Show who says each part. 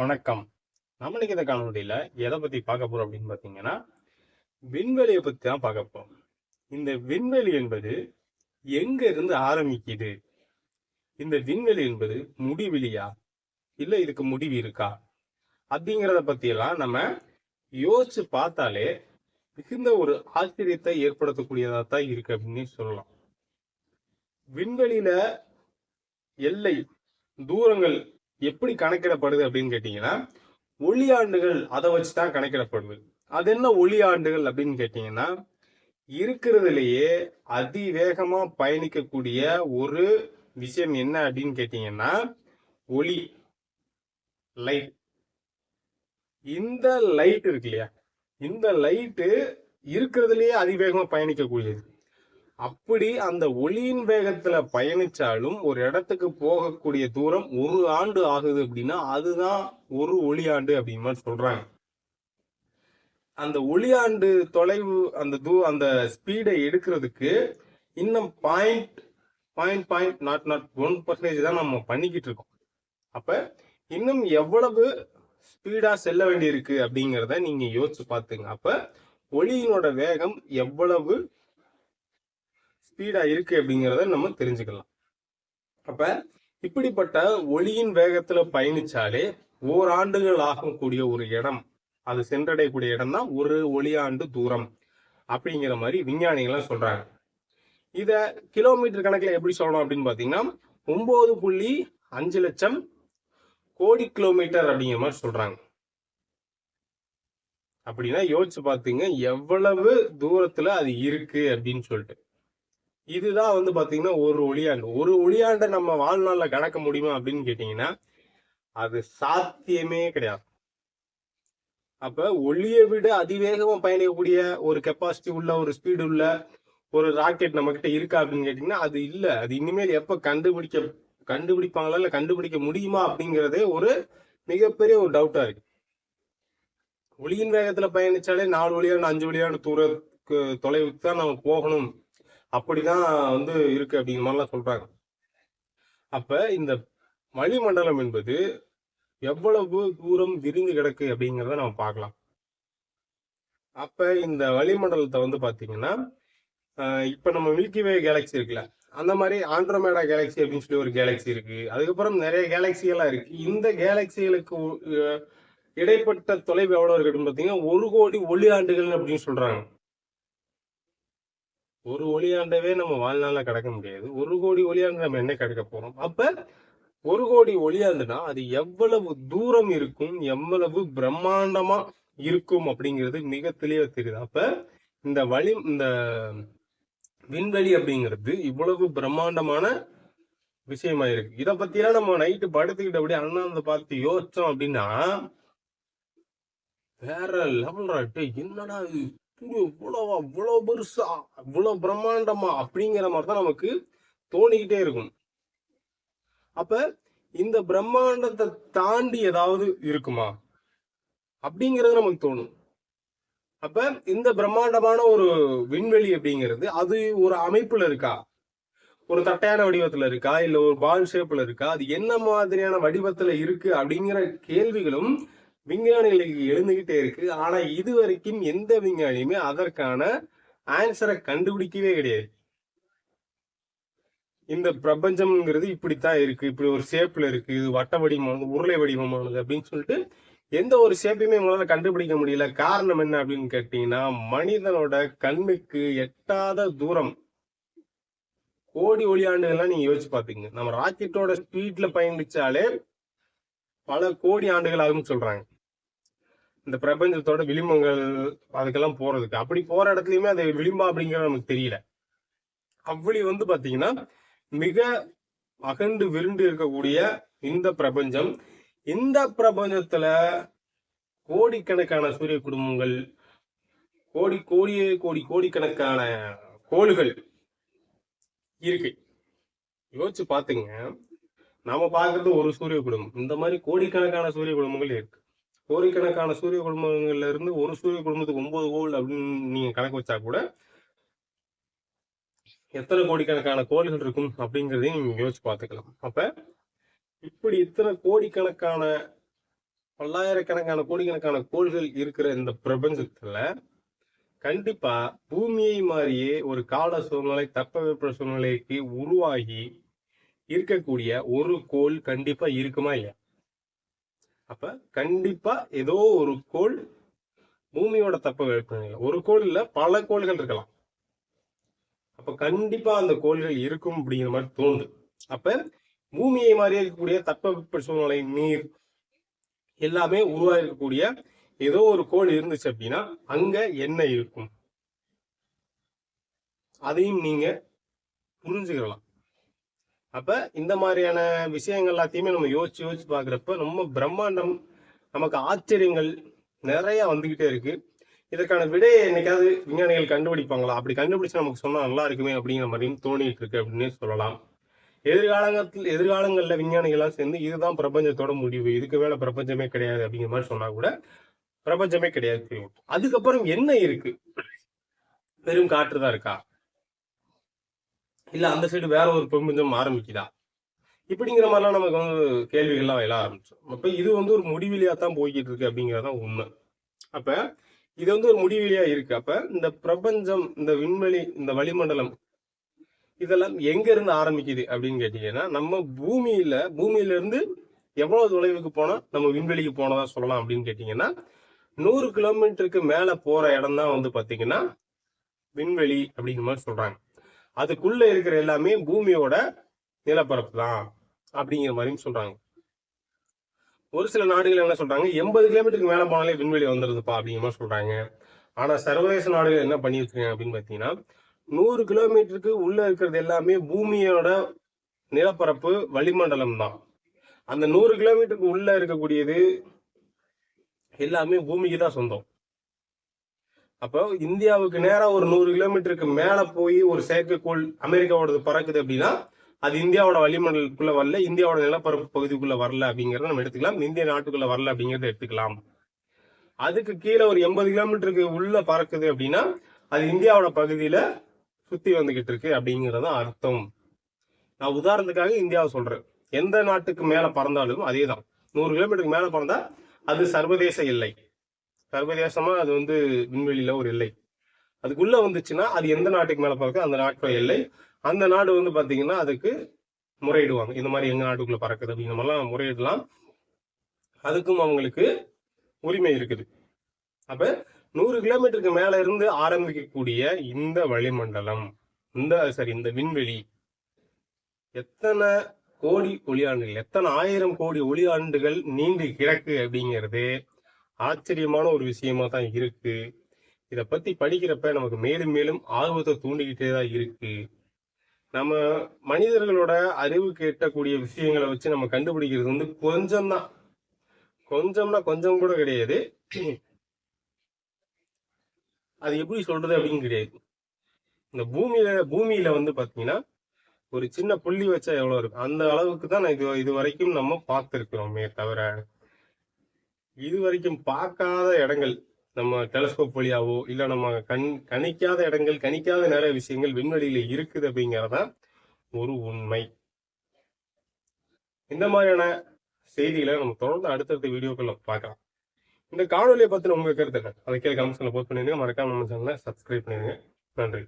Speaker 1: வணக்கம். நம்ம இந்த காணொலியில் எதை பத்தி பார்க்க போகிறோம் அப்படின்னு பார்த்தீங்கன்னா விண்வெளியை பற்றி தான் பார்க்க போகிறோம் இந்த விண்வெளி என்பது எங்க இருந்து ஆரம்பிக்குது? இந்த விண்வெளி என்பது முடிவெளியா இல்லை இதுக்கு முடிவு இருக்கா? அப்படிங்கிறத பற்றியெல்லாம் நம்ம யோசிச்சு பார்த்தாலே மிகுந்த ஒரு ஆச்சரியத்தை ஏற்படுத்தக்கூடியதாக தான் இருக்கு அப்படின்னு சொல்லலாம். விண்வெளியில எல்லை தூரங்கள் எப்படி கணக்கிடப்படுது அப்படின்னு கேட்டீங்கன்னா ஒளியாண்டுகள் அதை வச்சு தான் கணக்கிடப்படுது. அது என்ன ஒளியாண்டுகள் அப்படின்னு கேட்டீங்கன்னா இருக்கிறதுலயே அதிவேகமா பயணிக்கக்கூடிய ஒரு விஷயம் என்ன அப்படின்னு கேட்டீங்கன்னா ஒளி லைட் இந்த லைட் இருக்கு இல்லையா? இந்த லைட்டு இருக்கிறதுலயே அதிவேகமா பயணிக்கக்கூடியது. அப்படி அந்த ஒளியின் வேகத்துல பயணிச்சாலும் ஒரு இடத்துக்கு போகக்கூடிய தூரம் ஒரு ஆண்டு ஆகுது அப்படின்னா அதுதான் ஒரு ஒளியாண்டு அப்படின்னு மாதிரி சொல்றாங்க. அந்த ஒளியாண்டு தொலைவு அந்த தூ அந்த ஸ்பீடை எடுக்கிறதுக்கு இன்னும் point point point naught naught one percentage தான் நம்ம பண்ணிக்கிட்டு இருக்கோம். அப்ப இன்னும் எவ்வளவு ஸ்பீடா செல்ல வேண்டியிருக்கு அப்படிங்கிறத நீங்க யோசிச்சு பார்த்துங்க. அப்ப ஒளியினோட வேகம் எவ்வளவு ஸ்பீடா இருக்கு அப்படிங்கிறத நம்ம தெரிஞ்சுக்கலாம். அப்ப இப்படிப்பட்ட ஒளியின் வேகத்துல பயணிச்சாலே ஓராண்டுகள் ஆகக்கூடிய ஒரு இடம் அது சென்றடையக்கூடிய இடம் தான் ஒரு ஒளியாண்டு தூரம் அப்படிங்கிற மாதிரி விஞ்ஞானிகள்லாம் சொல்றாங்க. இத கிலோமீட்டர் கணக்குல எப்படி சொல்லணும் அப்படின்னு பாத்தீங்கன்னா ஒன்பது புள்ளி அஞ்சு லட்சம் கோடி கிலோமீட்டர் அப்படிங்கிற மாதிரி சொல்றாங்க. அப்படின்னா யோசிச்சு பாத்தீங்க எவ்வளவு தூரத்துல அது இருக்கு அப்படின்னு சொல்லிட்டு. இதுதான் வந்து பாத்தீங்கன்னா ஒரு ஒளியாண்டு. ஒரு ஒளியாண்டை நம்ம வாழ்நாள்ல கடக்க முடியுமா அப்படின்னு கேட்டீங்கன்னா அது சாத்தியமே கிடையாது. அப்ப ஒளியை விட அதிவேகமா பயணிக்கக்கூடிய ஒரு கெப்பாசிட்டி உள்ள ஒரு ஸ்பீடு உள்ள ஒரு ராக்கெட் நம்ம கிட்ட இருக்கா அப்படின்னு கேட்டீங்கன்னா அது இல்ல. அது இனிமேல் எப்ப கண்டுபிடிக்க கண்டுபிடிப்பாங்களா இல்ல கண்டுபிடிக்க முடியுமா அப்படிங்கறதே ஒரு மிகப்பெரிய ஒரு டவுட்டா இருக்கு. ஒளியின் வேகத்துல பயணிச்சாலே நாலு வழியான அஞ்சு வழியான தூரத்துக்கு தொலைவுக்கு தான் நம்ம போகணும். அப்படிதான் வந்து இருக்கு அப்படிங்கிற மாதிரிலாம் சொல்றாங்க. அப்ப இந்த வளிமண்டலம் என்பது எவ்வளவு தூரம் விரிந்து கிடக்கு அப்படிங்கிறத நம்ம பார்க்கலாம். அப்ப இந்த வளிமண்டலத்தை வந்து பாத்தீங்கன்னா இப்ப நம்ம மில்கி வே கேலக்சி இருக்குல்ல அந்த மாதிரி ஆண்ட்ரோமேடா கேலக்சி அப்படின்னு சொல்லி ஒரு கேலக்சி இருக்கு. அதுக்கப்புறம் நிறைய கேலக்சி எல்லாம் இருக்கு. இந்த கேலக்சிகளுக்கு இடைப்பட்ட தொலைவு எவ்வளவு இருக்கு அப்படின்னு பாத்தீங்கன்னா ஒரு கோடி ஒளி ஆண்டுகள் அப்படின்னு சொல்றாங்க. ஒரு ஒளியாண்டவே நம்ம வாழ்நாள கிடக்க முடியாது. ஒரு கோடி ஒளியாண்டு நம்ம என்ன கிடைக்க போறோம்? அப்ப ஒரு கோடி ஒளியாண்டுனா அது எவ்வளவு தூரம் இருக்கும் எவ்வளவு பிரம்மாண்டமா இருக்கும் அப்படிங்கிறது மிக தெளிவா தெரியுது. அப்ப இந்த வழி இந்த விண்வெளி அப்படிங்கிறது இவ்வளவு பிரம்மாண்டமான விஷயமா இருக்கு. இத பத்திலாம் நம்ம நைட்டு படுத்துக்கிட்டு அப்படியே அண்ணாந்த பார்த்து யோசிச்சோம் அப்படின்னா வேற லெவல் என்னடா இது? இவ்வளவா இவ்வளவு பெருசா இவ்வளவு பிரம்மாண்டமா அப்படிங்கிற மாதிரி தான் நமக்கு தோணிக்கிட்டே இருக்கும். அப்ப இந்த பிரம்மாண்டத்தை தாண்டி ஏதாவது இருக்குமா? அப்படிங்கிறது நமக்கு தோணும். அப்ப இந்த பிரம்மாண்டமான ஒரு விண்வெளி அப்படிங்கிறது அது ஒரு அமைப்புல இருக்கா? ஒரு தட்டையான வடிவத்துல இருக்கா? இல்ல ஒரு பால் ஷேப்ல இருக்கா? அது என்ன மாதிரியான வடிவத்துல இருக்கு அப்படிங்கிற கேள்விகளும் விஞ்ஞானிகளுக்கு எழுந்துகிட்டே இருக்கு. ஆனா இது வரைக்கும் எந்த விஞ்ஞானியுமே அதற்கான ஆன்சரை கண்டுபிடிக்கவே கிடையாது. இந்த பிரபஞ்சம்ங்கிறது இப்படித்தான் இருக்கு. இப்படி ஒரு ஷேப்ல இருக்கு. இது வட்ட வடிவமானது உருளை வடிவமானது அப்படின்னு சொல்லிட்டு எந்த ஒரு ஷேப்பையுமே உங்களால கண்டுபிடிக்க முடியல. காரணம் என்ன அப்படின்னு கேட்டீங்கன்னா மனிதனோட கண்ணுக்கு எட்டாத தூரம் கோடி ஒளியாண்டுகள்லாம் நீங்க யோசிச்சு பாத்தீங்க. நம்ம ராக்கெட்டோட ஸ்பீட்ல பயணிச்சாலே பல கோடி ஆண்டுகள் ஆகும்னு சொல்றாங்க. இந்த பிரபஞ்சத்தோட விளிம்பங்கள் அதுக்கெல்லாம் போறதுக்கு. அப்படி போற இடத்துலயுமே அது விளிம்பா அப்படிங்கிறது நமக்கு தெரியல. அவ்வளி வந்து பாத்தீங்கன்னா மிக அகண்டு விருண்டு இருக்கக்கூடிய இந்த பிரபஞ்சம் இந்த பிரபஞ்சத்துல கோடிக்கணக்கான சூரிய குடும்பங்கள் கோடி கோடியே கோடி கோடிக்கணக்கான கோள்கள் இருக்கு. யோசிச்சு பாத்துங்க. நாம பாக்குறது ஒரு சூரிய குடும்பம். இந்த மாதிரி கோடிக்கணக்கான சூரிய குடும்பங்கள் இருக்கு. கோடிக்கணக்கான சூரிய குடும்பங்கள்ல இருந்து ஒரு சூரிய குடும்பத்துக்கு ஒன்பது கோள் அப்படின்னு நீங்க கணக்கு வச்சா கூட எத்தனை கோடிக்கணக்கான கோள்கள் இருக்கும் அப்படிங்கிறதையும் நீங்க யோசிச்சு பார்த்துக்கலாம். அப்ப இப்படி இத்தனை கோடிக்கணக்கான பல்லாயிரக்கணக்கான கோடிக்கணக்கான கோள்கள் இருக்கிற இந்த பிரபஞ்சத்துல கண்டிப்பா பூமியை மாதிரியே ஒரு கால சூழ்நிலை தட்பவெப்ப சூழ்நிலைக்கு உருவாகி இருக்கக்கூடிய ஒரு கோள் கண்டிப்பா இருக்குமா இல்லையா? அப்ப கண்டிப்பா ஏதோ ஒரு கோள் பூமியோட தப்ப வெப்பநிலை ஒரு கோள் இல்ல பல கோள்கள் இருக்கலாம். அப்ப கண்டிப்பா அந்த கோள்கள் இருக்கும் அப்படிங்கிற மாதிரி தோணுது. அப்ப பூமியை மாதிரி இருக்கக்கூடிய தட்பவெப்ப சூழ்நிலை நீர் எல்லாமே உருவாயிருக்கக்கூடிய ஏதோ ஒரு கோள் இருந்துச்சு அப்படின்னா அங்க என்ன இருக்கும்? அதையும் நீங்க புரிஞ்சுக்கலாம். அப்ப இந்த மாதிரியான விஷயங்கள் எல்லாத்தையுமே நம்ம யோசிச்சு யோசிச்சு பாக்குறப்ப ரொம்ப பிரம்மாண்டம் நமக்கு ஆச்சரியங்கள் நிறைய வந்துகிட்டே இருக்கு. இதற்கான விடையை என்னைக்காவது விஞ்ஞானிகள் கண்டுபிடிப்பாங்களா? அப்படி கண்டுபிடிச்சு நமக்கு சொன்னா நல்லா இருக்குமே அப்படிங்கிற மாதிரியும் தோணிட்டு இருக்கு அப்படின்னு சொல்லலாம். எதிர்காலத்தில் எதிர்காலங்களில் விஞ்ஞானிகள்லாம் சேர்ந்து இதுதான் பிரபஞ்சத்தோட முடிவு. இதுக்கு மேல பிரபஞ்சமே கிடையாது அப்படிங்கிற மாதிரி சொன்னா கூட பிரபஞ்சமே கிடையாது. அதுக்கப்புறம் என்ன இருக்கு? பெரும் காற்று தான் இருக்கா? இல்ல அந்த சைடு வேற ஒரு பிரபஞ்சம் ஆரம்பிக்குதா இப்படிங்கிற மாதிரிலாம் நமக்கு வந்து கேள்விகள்லாம் எழ ஆரம்பிச்சோம் அப்ப இது வந்து ஒரு முடிவிலியா தான் போய்கிட்டு இருக்கு அப்படிங்கறதான் உண்மை. அப்ப இது வந்து ஒரு முடிவிலியா இருக்கு. அப்ப இந்த பிரபஞ்சம் இந்த விண்வெளி இந்த வளிமண்டலம் இதெல்லாம் எங்க இருந்து ஆரம்பிக்குது அப்படின்னு கேட்டீங்கன்னா நம்ம பூமியில பூமியில இருந்து எவ்வளவு தொலைவுக்கு போனா நம்ம விண்வெளிக்கு போனதா சொல்லலாம் அப்படின்னு கேட்டீங்கன்னா நூறு கிலோமீட்டருக்கு மேல போற இடம் தான் வந்து பாத்தீங்கன்னா விண்வெளி அப்படிங்கிற மாதிரி சொல்றாங்க. அதுக்குள்ள இருக்கிற எல்லாமே பூமியோட நிலப்பரப்பு தான் அப்படிங்கிற மாதிரியும் சொல்றாங்க. ஒரு சில நாடுகள் என்ன சொல்றாங்க? எண்பது கிலோமீட்டருக்கு மேல போனாலே விண்வெளி வந்துருதுப்பா அப்படிங்கிற மாதிரி சொல்றாங்க. ஆனா சர்வதேச நாடுகள் என்ன பண்ணி வச்சிருக்காங்க அப்படின்னு பாத்தீங்கன்னா நூறு கிலோமீட்டருக்கு உள்ள இருக்கிறது எல்லாமே பூமியோட நிலப்பரப்பு வளிமண்டலம் தான் அந்த நூறு கிலோமீட்டருக்கு உள்ள இருக்கக்கூடியது எல்லாமே பூமிக்கு தான் சொந்தம். அப்போ இந்தியாவுக்கு நேரா ஒரு நூறு கிலோமீட்டருக்கு மேலே போய் ஒரு செயற்கைக்கோள் அமெரிக்காவோடது பறக்குது அப்படின்னா அது இந்தியாவோட வளிமண்டலத்துக்குள்ள வரல இந்தியாவோட நிலப்பரப்பு பகுதிக்குள்ள வரல அப்படிங்கிறத நம்ம எடுத்துக்கலாம். இந்திய நாட்டுக்குள்ள வரல அப்படிங்கிறத எடுத்துக்கலாம். அதுக்கு கீழே ஒரு எண்பது கிலோமீட்டருக்கு உள்ள பறக்குது அப்படின்னா அது இந்தியாவோட பகுதியில சுத்தி வந்துகிட்டு இருக்கு அப்படிங்கிறது அர்த்தம். நான் உதாரணத்துக்காக இந்தியாவை சொல்றேன். எந்த நாட்டுக்கு மேல பறந்தாலும் அதே தான் நூறு கிலோமீட்டருக்கு மேல பறந்தா அது சர்வதேச எல்லை. சர்வதேசமா அது வந்து விண்வெளியில ஒரு எல்லை. அதுக்குள்ள வந்துச்சுன்னா அது எந்த நாட்டுக்கு மேல பறக்க அந்த நாட்டோட எல்லை. அந்த நாடு வந்து பாத்தீங்கன்னா அதுக்கு முறையிடுவாங்க. இந்த மாதிரி எங்க நாட்டுக்குள்ள பறக்குது அப்படிங்கிற மாதிரிலாம் முறையிடலாம். அதுக்கும் அவங்களுக்கு உரிமை இருக்குது. அப்ப நூறு கிலோமீட்டருக்கு மேல இருந்து ஆரம்பிக்கக்கூடிய இந்த வளிமண்டலம் இந்த சரி இந்த விண்வெளி எத்தனை கோடி ஒளியாண்டுகள் எத்தனை ஆயிரம் கோடி ஒளியாண்டுகள் நீண்டு கிடக்கு அப்படிங்கிறது ஆச்சரியமான ஒரு விஷயமா தான் இருக்கு. இத பத்தி படிக்கிறப்ப நமக்கு மேலும் மேலும் ஆர்வத்தை தூண்டிக்கிட்டே தான் இருக்கு. நம்ம மனிதர்களோட அறிவுக்கு எட்டக்கூடிய விஷயங்களை வச்சு நம்ம கண்டுபிடிக்கிறது வந்து கொஞ்சம் தான். கொஞ்சம்னா கொஞ்சம் கூட கிடையாது. அது எப்படி சொல்றது அப்படின்னு கிடையாது. இந்த பூமியில பூமியில வந்து பாத்தீங்கன்னா ஒரு சின்ன புள்ளி வச்சா எவ்வளவு இருக்கும்? அந்த அளவுக்கு தான் இது இது வரைக்கும் நம்ம பார்த்திருக்கிறோமே தவிர இது வரைக்கும் பார்க்காத இடங்கள் நம்ம டெலஸ்கோப் வழியாவோ இல்ல நம்ம கண் கணிக்காத இடங்கள் கணிக்காத நிறைய விஷயங்கள் விண்வெளியில இருக்குது அப்படிங்கறதான் ஒரு உண்மை. இந்த மாதிரியான செய்திகளை நம்ம தொடர்ந்து அடுத்தடுத்த வீடியோக்களை பார்க்கலாம். இந்த காணொலியை பத்தின உங்க கருத்து அதை கீழே கமெண்ட்ஸ்ல போஸ்ட் பண்ணிருங்க மறக்காம நம்ம சேனலை சப்ஸ்கிரைப் பண்ணிருங்க நன்றி.